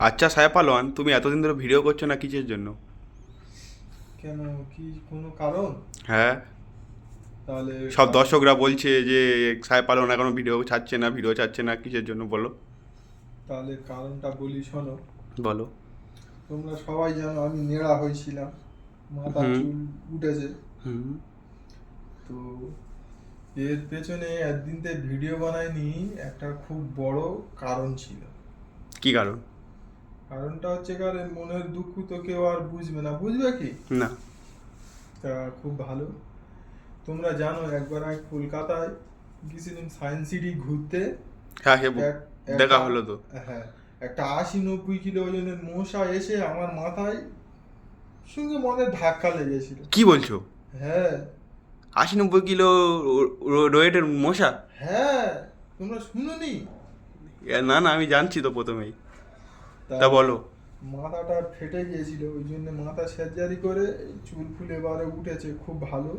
আচ্ছা সাহেব পালোয়ান তুমি এতদিন ধরে ভিডিও করছ না কিসের জন্য? কেন? কি কোনো কারণ? হ্যাঁ। তাহলে সব দর্শকরা বলছে যে সাহেব পালোয়ান এখনও ভিডিও ছাড়ছে না ভিডিও ছাড়ছে না কিসের জন্য বলো? তাহলে কারণটা বলি শোনো। বলো। তোমরা সবাই জানো আমি নেড়া হয়েছিলাম মাথা চুল উঠেছে। হুম। তো এর পেছনে একদিন ভিডিও বানাইনি একটা খুব বড় কারণ ছিল। কি কারণ? কারণটা হচ্ছে কারণ মনের দুঃখ তো কেউ আর বুঝবে না। বুঝবে কি? না। তা খুব ভালো। তোমরা জানো একবার আমি কলকাতায় গেছিলাম সায়েন্স সিটি ঘুরতে হ্যাঁ একটা- দেখা হলো তো। হ্যাঁ একটা আশি নব্বই কিলো ওজনের মশা এসে আমার মাথায় সঙ্গে মনে ধাক্কা লেগেছিল। কি বলছো? হ্যাঁ। আশি নব্বই কিলো রোয়েটের মশা? হ্যাঁ তোমরা শুনোনি? না না আমি জানছি তো প্রথমেই। তা বলো। মাথাটা ফেটে গিয়েছিল ওই জন্য মাথা সার্জারি করে এই চুল ফুল এবারে উঠেছে খুব ভালো।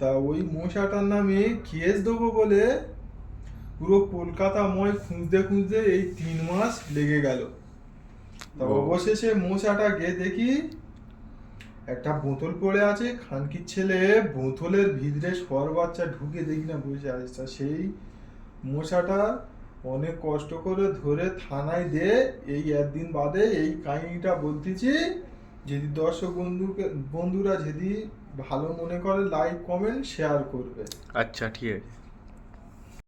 তা ওই মশাটার নামে কেস দেবো বলে পুরো কলকাতাময় খুঁজতে খুঁজতে এই তিন মাস লেগে গেল। তা অবশেষে মশাটা গিয়ে দেখি একটা বোতল পড়ে আছে খানকির ছেলে বোতলের ভিতরে সর বাচ্চা ঢুকে দেখি না বসে আছে। তা সেই মশাটা অনেক কষ্ট করে ধরে থানায় দে এই একদিন বাদে এই কাহিনীটা বলতেছি। যদি দর্শক বন্ধুকে, বন্ধুরা যদি ভালো মনে করে লাইক কমেন্ট শেয়ার করবে। আচ্ছা ঠিক আছে।